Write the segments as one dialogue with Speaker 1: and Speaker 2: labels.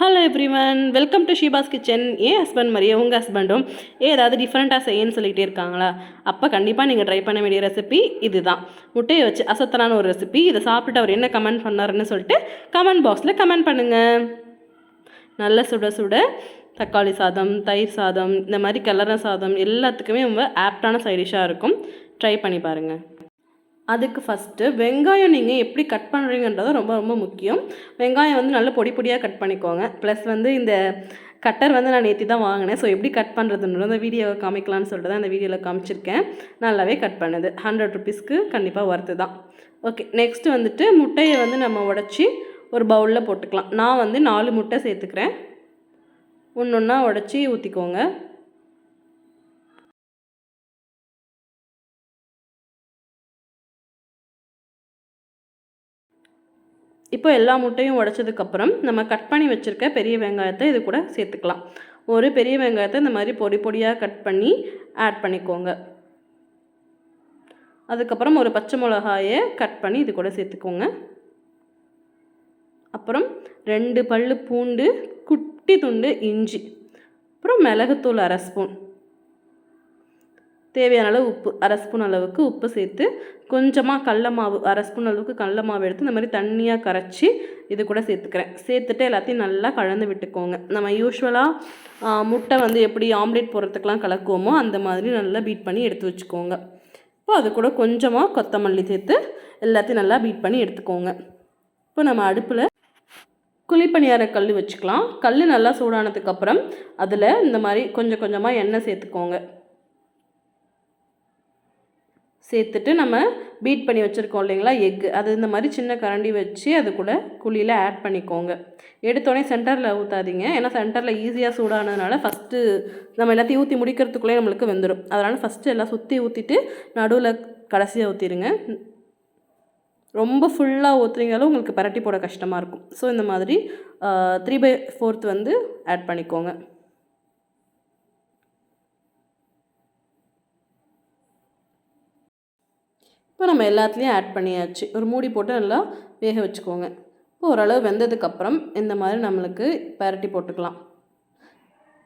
Speaker 1: Hello everyone welcome to Sheeba's kitchen ஏன் husband மாதிரியே உங்கள் ஹஸ்பண்டும் ஏதாவது டிஃப்ரெண்ட்டாக செய்யன்னு சொல்லிகிட்டே இருக்காங்களா? அப்போ கண்டிப்பாக நீங்கள் ட்ரை பண்ண வேண்டிய ரெசிபி இதுதான். முட்டையை வச்சு அசத்தலான ஒரு ரெசிபி இதை சாப்பிட்டு அவர் என்ன கமெண்ட் பண்ணாருன்னு சொல்லிட்டு கமெண்ட் பாக்ஸில் கமெண்ட் பண்ணுங்கள் நல்ல சுட சுட தக்காளி சாதம் தயிர் சாதம் இந்த மாதிரி கலர சாதம் எல்லாத்துக்குமே ரொம்ப ஆப்டான சைடிஷாக இருக்கும். ட்ரை பண்ணி பாருங்கள் அதுக்கு ஃபஸ்ட்டு வெங்காயம் நீங்கள் எப்படி கட் பண்ணுறீங்கன்றது ரொம்ப ரொம்ப முக்கியம். வெங்காயம் வந்து நல்ல பொடி பொடியாக கட் பண்ணிக்கோங்க. ப்ளஸ் வந்து இந்த கட்டர் வந்து நான் நேற்று தான் வாங்கினேன். ஸோ எப்படி கட் பண்ணுறதுன்றது அந்த வீடியோவை காமிக்கலாம்னு சொல்லிட்டு தான் அந்த வீடியோவில் காமிச்சிருக்கேன். நல்லாவே கட் பண்ணுது. ஹண்ட்ரட் ருபீஸ்க்கு கண்டிப்பாக ஒர்த்து தான். ஓகே நெக்ஸ்ட்டு வந்துட்டு முட்டையை வந்து நம்ம உடச்சி ஒரு பவுலில் போட்டுக்கலாம். நான் வந்து நாலு முட்டை சேர்த்துக்கிறேன். ஒன்று ஒன்றா உடச்சி ஊற்றிக்கோங்க இப்போ எல்லா முட்டையும் உடச்சதுக்கப்புறம் நம்ம கட் பண்ணி வச்சுருக்க பெரிய வெங்காயத்தை இது கூட சேர்த்துக்கலாம். ஒரு பெரிய வெங்காயத்தை இந்த மாதிரி பொடி பொடியாக கட் பண்ணி ஆட் பண்ணிக்கோங்க. அதுக்கப்புறம் ஒரு பச்சை மிளகாயை கட் பண்ணி இது கூட சேர்த்துக்கோங்க. அப்புறம் ரெண்டு பல் பூண்டு குட்டி துண்டு இஞ்சி அப்புறம் மிளகுத்தூள் அரை ஸ்பூன். தேவையான அளவு உப்பு அரை ஸ்பூன் அளவுக்கு உப்பு சேர்த்து கொஞ்சமாக கடல மாவு அரை ஸ்பூன் அளவுக்கு கடல மாவு எடுத்து இந்த மாதிரி தண்ணியாக கரைச்சி இது கூட சேர்த்துக்கிறேன். சேர்த்துட்டு எல்லாத்தையும் நல்லா கலந்து விட்டுக்கோங்க. நம்ம யூஸ்வலாக முட்டை வந்து எப்படி ஆம்லேட் போடுறதுக்கெலாம் கலக்குவோமோ அந்த மாதிரி நல்லா பீட் பண்ணி எடுத்து வச்சுக்கோங்க. இப்போ அது கூட கொஞ்சமாக கொத்தமல்லி சேர்த்து எல்லாத்தையும் நல்லா பீட் பண்ணி எடுத்துக்கோங்க. இப்போ நம்ம அடுப்பில் குழிப்பணியார கல் வச்சுக்கலாம். கல் நல்லா சூடானதுக்கப்புறம் அதில் இந்த மாதிரி கொஞ்சம் கொஞ்சமாக எண்ணெய் சேர்த்துக்கோங்க. சேர்த்துட்டு நம்ம பீட் பண்ணி வச்சுருக்கோம் இல்லைங்களா எக்கு அது இந்த மாதிரி சின்ன கரண்டி வச்சு அது கூட குழியில் ஆட் பண்ணிக்கோங்க. எடுத்தோடனே சென்டரில் ஊற்றாதீங்க ஏன்னா சென்டரில் ஈஸியாக சூடானதுனால ஃபஸ்ட்டு நம்ம எல்லாத்தையும் ஊற்றி முடிக்கிறதுக்குள்ளே நம்மளுக்கு வெந்துடும் அதனால் ஃபஸ்ட்டு எல்லாம் சுற்றி ஊற்றிட்டு நடுவில் கடைசியாக ஊற்றிடுங்க ரொம்ப ஃபுல்லாக ஊற்றுறீங்களும் உங்களுக்கு பரட்டி போட கஷ்டமாக இருக்கும். ஸோ இந்த மாதிரி த்ரீ பை ஃபோர்த் வந்து ஆட் பண்ணிக்கோங்க. இப்போ நம்ம எல்லாத்துலேயும் ஆட் பண்ணியாச்சு. ஒரு மூடி போட்டு நல்லா வேக வச்சுக்கோங்க. இப்போ ஓரளவு வெந்ததுக்கப்புறம் இந்த மாதிரி நம்மளுக்கு பரட்டி போட்டுக்கலாம்.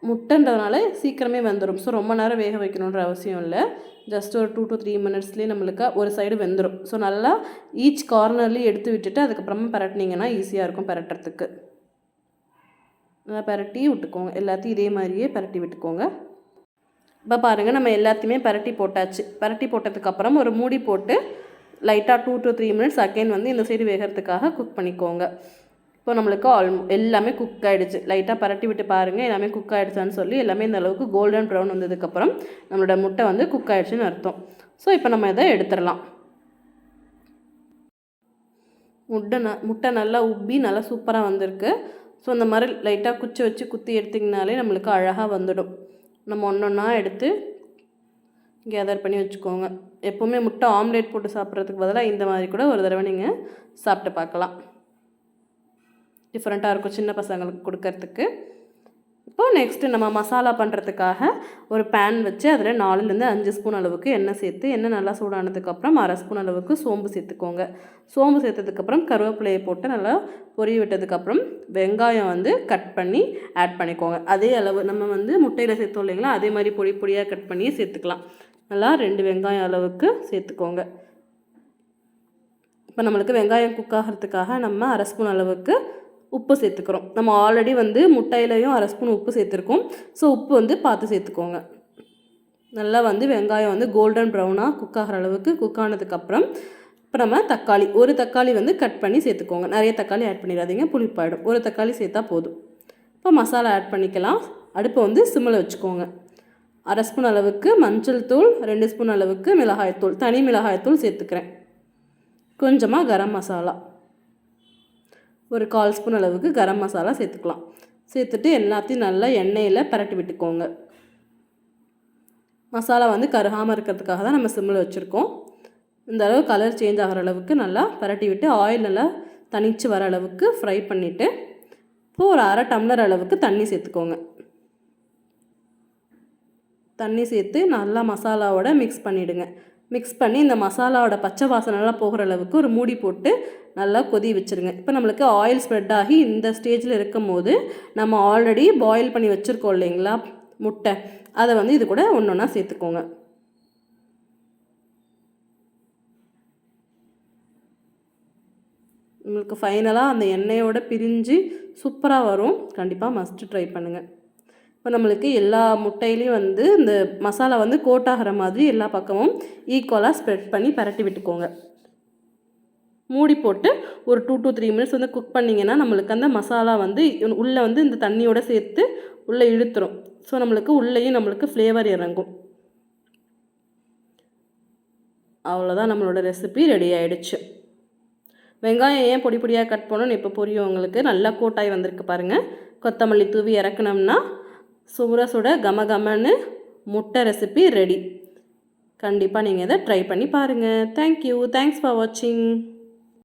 Speaker 1: முட்டைன்றதுனால சீக்கிரமே வெந்துடும் ஸோ ரொம்ப நேரம் வேக வைக்கணுன்ற அவசியம் இல்லை. ஜஸ்ட் ஒரு டூ டு த்ரீ மினிட்ஸ்லேயே நம்மளுக்கு ஒரு சைடு வெந்துடும் ஸோ நல்லா ஈச் கார்னர்லேயும் எடுத்து விட்டுட்டு அதுக்கப்புறமா பரட்டினீங்கன்னா ஈஸியாக இருக்கும் பரட்டுறதுக்கு. நல்லா பரட்டி விட்டுக்கோங்க. எல்லாத்தையும் இதே மாதிரியே பரட்டி விட்டுக்கோங்க. இப்போ பாருங்கள் நம்ம எல்லாத்தையுமே பரட்டி போட்டாச்சு. பரட்டி போட்டதுக்கப்புறம் ஒரு மூடி போட்டு லைட்டாக two to three minutes again வந்து இந்த சைடு வேகிறதுக்காக குக் பண்ணிக்கோங்க. இப்போ நம்மளுக்கு ஆல் எல்லாமே குக் ஆகிடுச்சு லைட்டாக பரட்டி விட்டு பாருங்கள் எல்லாமே குக் ஆகிடுச்சான்னு சொல்லி எல்லாமே இந்த அளவுக்கு கோல்டன் ப்ரௌன் வந்ததுக்கப்புறம் நம்மளோட முட்டை வந்து குக் ஆகிடுச்சுன்னு அர்த்தம். ஸோ இப்போ நம்ம இதை எடுத்துடலாம். முட்டை ந முட்டை நல்லா உப்பி நல்லா சூப்பராக வந்திருக்கு. ஸோ இந்த மாதிரி லைட்டாக குச்சி வச்சு குத்தி எடுத்திங்கனாலே நம்மளுக்கு அழகாக வந்துடும். நம்ம ஒன்று ஒன்றா எடுத்து கேதர் பண்ணி வச்சுக்கோங்க. எப்போவுமே முட்டை ஆம்லேட் போட்டு சாப்பிட்றதுக்கு பதிலாக இந்த மாதிரி கூட ஒரு தடவை நீங்கள் சாப்பிட்டு பார்க்கலாம். டிஃப்ரெண்ட்டாக இருக்கும் சின்ன பசங்களுக்கு கொடுக்கறதுக்கு. இப்போது நெக்ஸ்ட்டு நம்ம மசாலா பண்ணுறதுக்காக ஒரு பேன் வச்சு அதில் நாலுலேருந்து அஞ்சு ஸ்பூன் அளவுக்கு எண்ணெய் சேர்த்து எண்ணெய் நல்லா சூடானதுக்கப்புறம் அரை ஸ்பூன் அளவுக்கு சோம்பு சேர்த்துக்கோங்க. சோம்பு சேர்த்ததுக்கப்புறம் கருவேப்பிலையை போட்டு நல்லா பொரிய விட்டதுக்கப்புறம் வெங்காயம் வந்து கட் பண்ணி ஆட் பண்ணிக்கோங்க. அதே அளவு நம்ம வந்து முட்டையில் சேர்த்தோம் இல்லைங்களா அதே மாதிரி பொடி பொடியாக கட் பண்ணி சேர்த்துக்கலாம். நல்லா ரெண்டு வெங்காயம் அளவுக்கு சேர்த்துக்கோங்க. இப்போ நம்மளுக்கு வெங்காயம் குக் ஆகிறதுக்காக நம்ம அரை ஸ்பூன் அளவுக்கு உப்பு சேர்த்துக்கிறோம். நம்ம ஆல்ரெடி வந்து முட்டையிலையும் அரை ஸ்பூன் உப்பு சேர்த்துருக்கோம். ஸோ உப்பு வந்து பார்த்து சேர்த்துக்கோங்க. நல்லா வந்து வெங்காயம் வந்து கோல்டன் ப்ரௌனாக குக் ஆகிற அளவுக்கு குக் ஆனதுக்கப்புறம் இப்போ நம்ம தக்காளி ஒரு தக்காளி வந்து கட் பண்ணி சேர்த்துக்கோங்க. நிறைய தக்காளி ஆட் பண்ணிடாதீங்க புளிப்பாயிடும் ஒரு தக்காளி சேர்த்தா போதும். இப்போ மசாலா ஆட் பண்ணிக்கலாம். அடுப்பை வந்து சிம்மில் வச்சுக்கோங்க. அரை ஸ்பூன் அளவுக்கு மஞ்சள் தூள் ரெண்டு ஸ்பூன் அளவுக்கு மிளகாய்த்தூள் தனி மிளகாய்த்தூள் சேர்த்துக்கிறேன். கொஞ்சமாக கரம் மசாலா. ஒரு கால் ஸ்பூன் அளவுக்கு கரம் மசாலா சேர்த்துக்கலாம். சேர்த்துட்டு எல்லாத்தையும் நல்லா எண்ணெயில் பரட்டி விட்டுக்கோங்க. மசாலா வந்து கருகாமல் இருக்கிறதுக்காக தான் நம்ம சிம்மில் வச்சுருக்கோம். இந்த அளவு கலர் சேஞ்ச் ஆகிற அளவுக்கு நல்லா பரட்டி விட்டு ஆயில் நல்லா தனித்து வர அளவுக்கு ஃப்ரை பண்ணிவிட்டு இப்போது ஒரு அரை டம்ளர் அளவுக்கு தண்ணி சேர்த்துக்கோங்க. தண்ணி சேர்த்து நல்லா மசாலாவோட மிக்ஸ் பண்ணிவிடுங்க மிக்ஸ் பண்ணி இந்த மசாலாவோட பச்சை வாசனைலாம் போகிற அளவுக்கு ஒரு மூடி போட்டு நல்லா கொதி வச்சுருங்க. இப்போ நம்மளுக்கு ஆயில் ஸ்ப்ரெட் ஆகி இந்த ஸ்டேஜில் இருக்கும் போது நம்ம ஆல்ரெடி பாயில் பண்ணி வச்சுருக்கோம் இல்லைங்களா? முட்டை. அதை வந்து இது கூட ஒன்று ஒன்றா சேர்த்துக்கோங்க. உங்களுக்கு ஃபைனலாக அந்த எண்ணெயோட பிரிஞ்சு சூப்பராக வரும். கண்டிப்பாக மஸ்ட்டு ட்ரை பண்ணுங்கள் இப்போ நம்மளுக்கு எல்லா முட்டையிலையும் வந்து இந்த மசாலா வந்து கோட் ஆகிற மாதிரி எல்லா பக்கமும் ஈக்குவலாக ஸ்ப்ரெட் பண்ணி பரட்டி விட்டுக்கோங்க. மூடி போட்டு ஒரு டூ டு த்ரீ மினிட்ஸ் வந்து குக் பண்ணிங்கன்னா நம்மளுக்கு அந்த மசாலா வந்து உள்ளே வந்து இந்த தண்ணியோடு சேர்த்து உள்ளே இழுத்துரும். ஸோ நம்மளுக்கு உள்ளேயும் நம்மளுக்கு ஃப்ளேவர் இறங்கும். அவ்வளோதான் நம்மளோட ரெசிபி ரெடி ஆகிடுச்சு வெங்காயம் ஏன் பொடி பொடியாக கட் பண்ணணும்னு இப்போ புரியும் உங்களுக்கு? நல்லா கூட்டாய் வந்திருக்கு பாருங்கள் கொத்தமல்லி தூவி இறக்குனோம்னா சுட சுட கம கமன்னு முட்டை ரெசிபி ரெடி கண்டிப்பாக நீங்கள் இதை ட்ரை பண்ணி பாருங்கள் தேங்க்யூ தேங்க்ஸ் ஃபார் வாட்சிங்